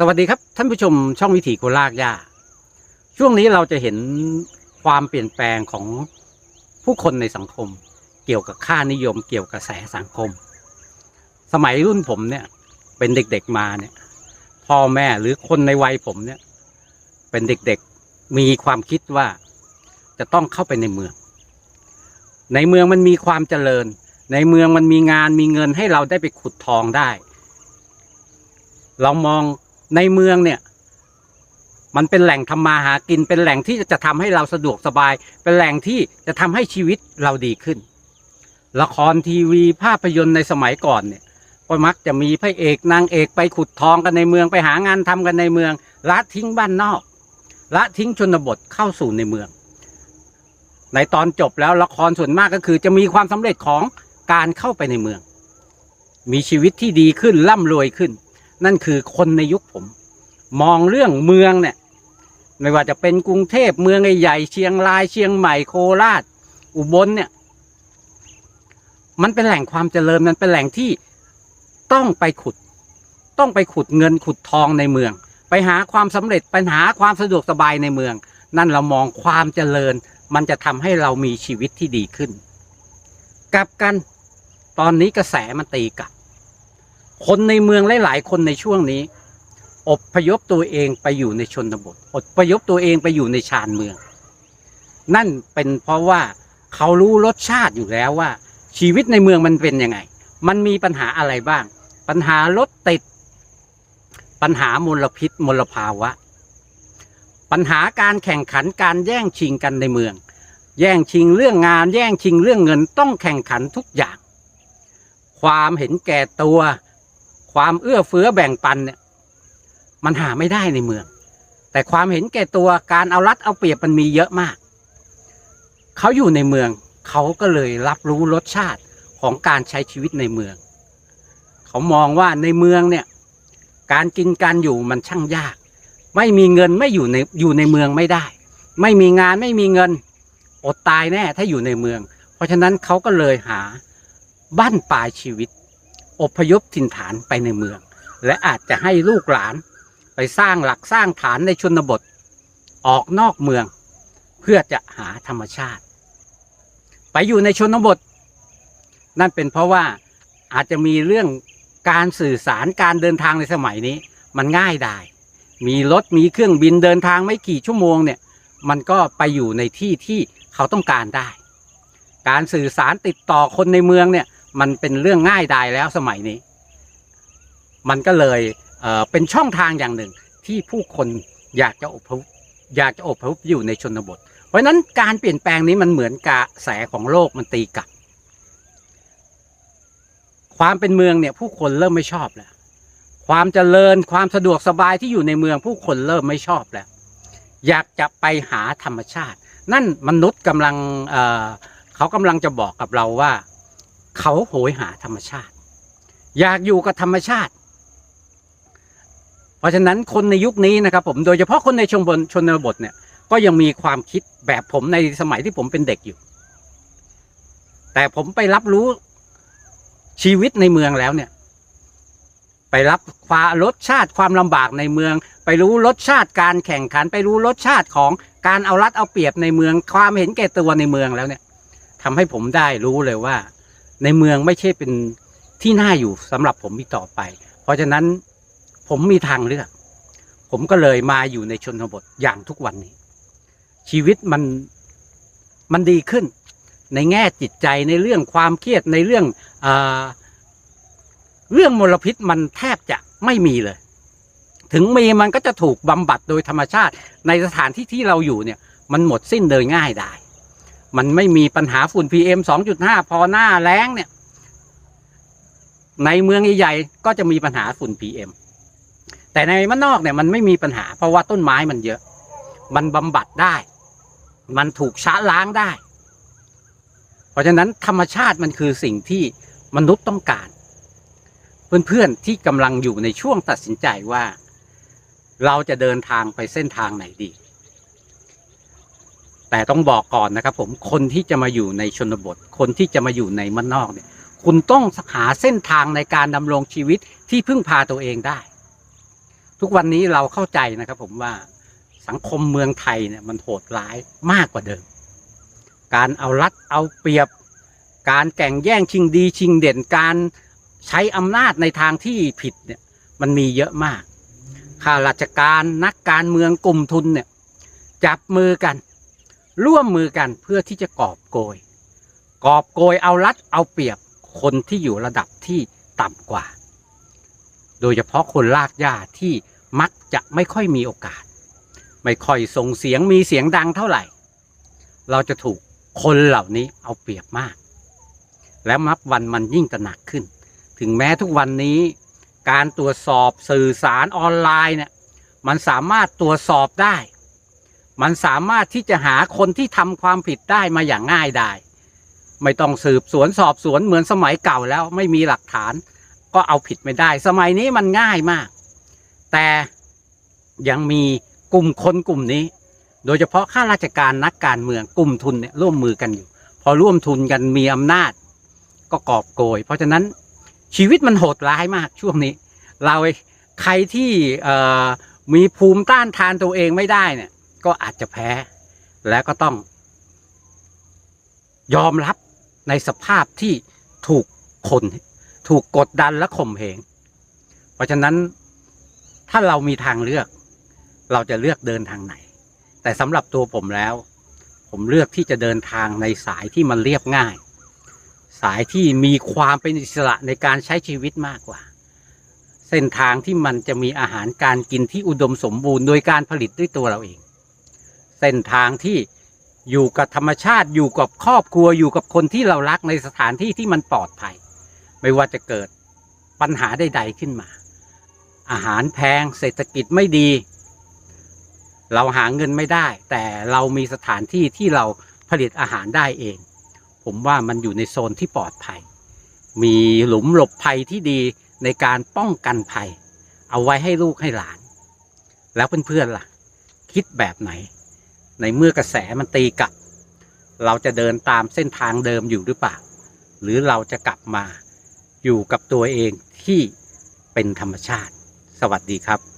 สวัสดีครับ ท่านผู้ชมช่องวิถีโคลากย่า ช่วงนี้เราจะเห็นความเปลี่ยนแปลงของผู้คนในสังคม เกี่ยวกับค่านิยม เกี่ยวกับกระแสสังคม สมัยรุ่นผมเนี่ย เป็นเด็กๆมาเนี่ย พ่อแม่หรือคนในวัยผมเนี่ย เป็นเด็กๆมีความคิดว่าจะต้องเข้าไปในเมือง ในเมืองมันมีความเจริญ ในเมืองมันมีงานมีเงินให้เราได้ไปขุดทองได้ เรามอง ในเมืองเนี่ย มันเป็นแหล่งทำมาหากิน เป็นแหล่งที่จะทำให้เราสะดวกสบาย เป็นแหล่งที่จะทำให้ชีวิตเราดีขึ้น ละครทีวีภาพยนตร์ในสมัยก่อนเนี่ยก็มักจะมีพระเอกนางเอกไปขุดทองกันในเมืองไปหางานทำกันในเมืองละทิ้งบ้านนอกละทิ้งชนบทเข้าสู่ในเมือง ในตอนจบแล้วละครส่วนมากก็คือจะมีความสำเร็จของการเข้าไปในเมือง มีชีวิตที่ดีขึ้นร่ำรวยขึ้น นั่นคือคนในยุคผม มองเรื่องเมืองเนี่ยไม่ว่าจะเป็นกรุงเทพเมืองใหญ่เชียงรายเชียงใหม่โคราช อุบลเนี่ย มันเป็นแหล่งความเจริญมันเป็นแหล่งที่ต้องไปขุด ต้องไปขุดเงินขุดทองในเมือง ไปหาความสำเร็จไปหาความสะดวกสบายในเมือง นั่นเรามองความเจริญ มันจะทำให้เรามีชีวิตที่ดีขึ้น กลับกันตอนนี้กระแสมันตีกลับ คนในเมืองหลายๆคนในช่วงนี้ อบพยพตัวเองไปอยู่ในชนบทอพยพตัวเองไปอยู่ในชานเมือง นั่นเป็นเพราะว่าเขารู้รสชาติอยู่แล้วว่า ชีวิตในเมืองมันเป็นยังไง มันมีปัญหาอะไรบ้าง ปัญหารถติด ปัญหามลพิษมลภาวะ ปัญหาการแข่งขันการแย่งชิงกันในเมือง แย่งชิงเรื่องงาน แย่งชิงเรื่องเงินต้องแข่งขันทุกอย่าง ความเห็นแก่ตัว ความเอื้อเฟื้อแบ่งปันเนี่ยมันหาไม่ได้ในเมือง แต่ความเห็นแก่ตัวการเอารัดเอาเปรียบมันมีเยอะมาก เขาอยู่ในเมืองเขาก็เลยรับรู้รสชาติของการใช้ชีวิตในเมือง เขามองว่าในเมืองเนี่ยการกินการอยู่มันช่างยาก ไม่มีเงินไม่อยู่ในอยู่ในเมืองไม่ได้ ไม่มีงานไม่มีเงิน อดตายแน่ถ้าอยู่ในเมือง เพราะฉะนั้นเขาก็เลยหาบ้านปลายชีวิต อพยพถิ่นฐานไปในเมือง และอาจจะให้ลูกหลานไปสร้างหลักสร้างฐานในชนบท ออกนอกเมือง เพื่อจะหาธรรมชาติ ไปอยู่ในชนบท นั่นเป็นเพราะว่าอาจจะมีเรื่องการสื่อสารการเดินทางในสมัยนี้ มันง่ายได้ มีรถมีเครื่องบินเดินทางไม่กี่ชั่วโมงเนี่ยมันก็ไปอยู่ในที่ที่เขาต้องการได้ การสื่อสารติดต่อคนในเมืองเนี่ย มันเป็นเรื่องง่ายดายแล้วสมัยนี้ มันก็เลยเเป็นช่องทางอย่างหนึ่งที่ผู้คนอยากจะอพยพอยากจะอพยพอยู่ในชนบท เพราะนั้นการเปลี่ยนแปลงนี้มันเหมือนกระแสของโลกมันตีกลับ ความเป็นเมืองเนี่ยผู้คนเริ่มไม่ชอบแล้ว ความเจริญความสะดวกสบายที่อยู่ในเมืองผู้คนเริ่มไม่ชอบแล้ว อยากจะไปหาธรรมชาติ นั่นมนุษย์กำลังเเขากำลังจะบอกกับเราว่า เขาโหยหาธรรมชาติ อยากอยู่กับธรรมชาติ เพราะฉะนั้นคนในยุคนี้นะครับผมโดยเฉพาะคนในชนบทชนบทเนี่ยก็ยังมีความคิดแบบผมในสมัยที่ผมเป็นเด็กอยู่ แต่ผมไปรับรู้ชีวิตในเมืองแล้วเนี่ย ไปรับความรสชาติความลำบากในเมือง ไปรู้รสชาติการแข่งขัน ไปรู้รสชาติของการเอารัดเอาเปรียบในเมือง ความเห็นแก่ตัวในเมืองแล้วเนี่ยทำให้ผมได้รู้เลยว่า ในเมืองไม่ใช่เป็นที่น่าอยู่สำหรับผมอีกต่อไป เพราะฉะนั้นผมมีทางเลือก ผมก็เลยมาอยู่ในชนบทอย่างทุกวันนี้ ชีวิตมันมันดีขึ้น ในแง่จิตใจในเรื่องความเครียดในเรื่องออเรื่องมลพิษมันแทบจะไม่มีเลย ถึงมีมันก็จะถูกบำบัดโดยธรรมชาติ ในสถานที่ที่เราอยู่เนี่ย มันหมดสิ้นโดยง่ายได้ มันไม่มีปัญหาฝุ่น PM 2.5 พอหน้าแล้งเนี่ย ในเมืองใหญ่ๆก็จะมีปัญหาฝุ่น PM แต่ในมันนอกเนี่ยมันไม่มีปัญหา เพราะว่าต้นไม้มันเยอะ มันบำบัดได้ มันถูกชะล้างได้ เพราะฉะนั้นธรรมชาติมันคือสิ่งที่มนุษย์ต้องการ เพื่อนๆที่กำลังอยู่ในช่วงตัดสินใจว่า เราจะเดินทางไปเส้นทางไหนดี แต่ต้องบอกก่อนนะครับผมคนที่จะมาอยู่ในชนบท คนที่จะมาอยู่ในมันนอกเนี่ย คุณต้องหาเส้นทางในการดำรงชีวิตที่พึ่งพาตัวเองได้ ทุกวันนี้เราเข้าใจนะครับผมว่าสังคมเมืองไทยเนี่ยมันโหดร้ายมากกว่าเดิม การเอารัดเอาเปรียบ การแข่งแย่งชิงดีชิงเด่นการใช้อำนาจในทางที่ผิดเนี่ยมันมีเยอะมาก ข้าราชการนักการเมืองกลุ่มทุนเนี่ยจับมือกัน ร่วมมือกันเพื่อที่จะกอบโกย กอบโกยเอารัดเอาเปรียบคนที่อยู่ระดับที่ต่ำกว่า โดยเฉพาะคนลากหญ้าที่มักจะไม่ค่อยมีโอกาส ไม่ค่อยส่งเสียงมีเสียงดังเท่าไหร่ เราจะถูกคนเหล่านี้เอาเปรียบมาก และมับวันมันยิ่งตระหนักขึ้น ถึงแม้ทุกวันนี้การตรวจสอบสื่อสารออนไลน์เนี่ยมันสามารถตรวจสอบได้ มันสามารถที่จะหาคนที่ทำความผิดได้มาอย่างง่ายไดายไม่ต้องสืบสวนสอบสวนเหมือนสมัยเก่าแล้วไม่มีหลักฐาน ก็เอาผิดไม่ได้ สมัยนี้มันง่ายมาก แต่ยังมีกลุ่มคนกลุ่มนี้ โดยเฉพาะข้าราชการนักการเมืองกลุ่มทุนเนี่ยร่วมมือกันอยู่ พอร่วมทุนกันมีอำนาจ ก็กอบโกย เพราะฉะนั้นชีวิตมันโหดร้ายมากช่วงนี้ เราใครที่มีภูมิต้านทานตัวเองไม่ได้เนี่ย ก็อาจจะแพ้ และก็ต้อง ยอมรับในสภาพที่ถูกคนถูกกดดันและข่มเหง เพราะฉะนั้นถ้าเรามีทางเลือก เราจะเลือกเดินทางไหน แต่สำหรับตัวผมแล้ว ผมเลือกที่จะเดินทางในสายที่มันเรียบง่าย สายที่มีความเป็นอิสระในการใช้ชีวิตมากกว่า เส้นทางที่มันจะมีอาหารการกินที่อุดมสมบูรณ์ โดยการผลิตด้วยตัวเราเอง เส้นทางที่อยู่กับธรรมชาติอยู่กับครอบครัวอยู่กับคนที่เรารักในสถานที่ที่มันปลอดภัย ไม่ว่าจะเกิดปัญหาใดๆขึ้นมา อาหารแพงเศรษฐกิจไม่ดี เราหาเงินไม่ได้ แต่เรามีสถานที่ที่เราผลิตอาหารได้เอง ผมว่ามันอยู่ในโซนที่ปลอดภัย มีหลุมหลบภัยที่ดีในการป้องกันภัย เอาไว้ให้ลูกให้หลาน แล้วเพื่อนๆล่ะ คิดแบบไหน ในเมื่อกระแสมันตีกลับ เราจะเดินตามเส้นทางเดิมอยู่หรือเปล่า หรือเราจะกลับมาอยู่กับตัวเองที่เป็นธรรมชาติ สวัสดีครับ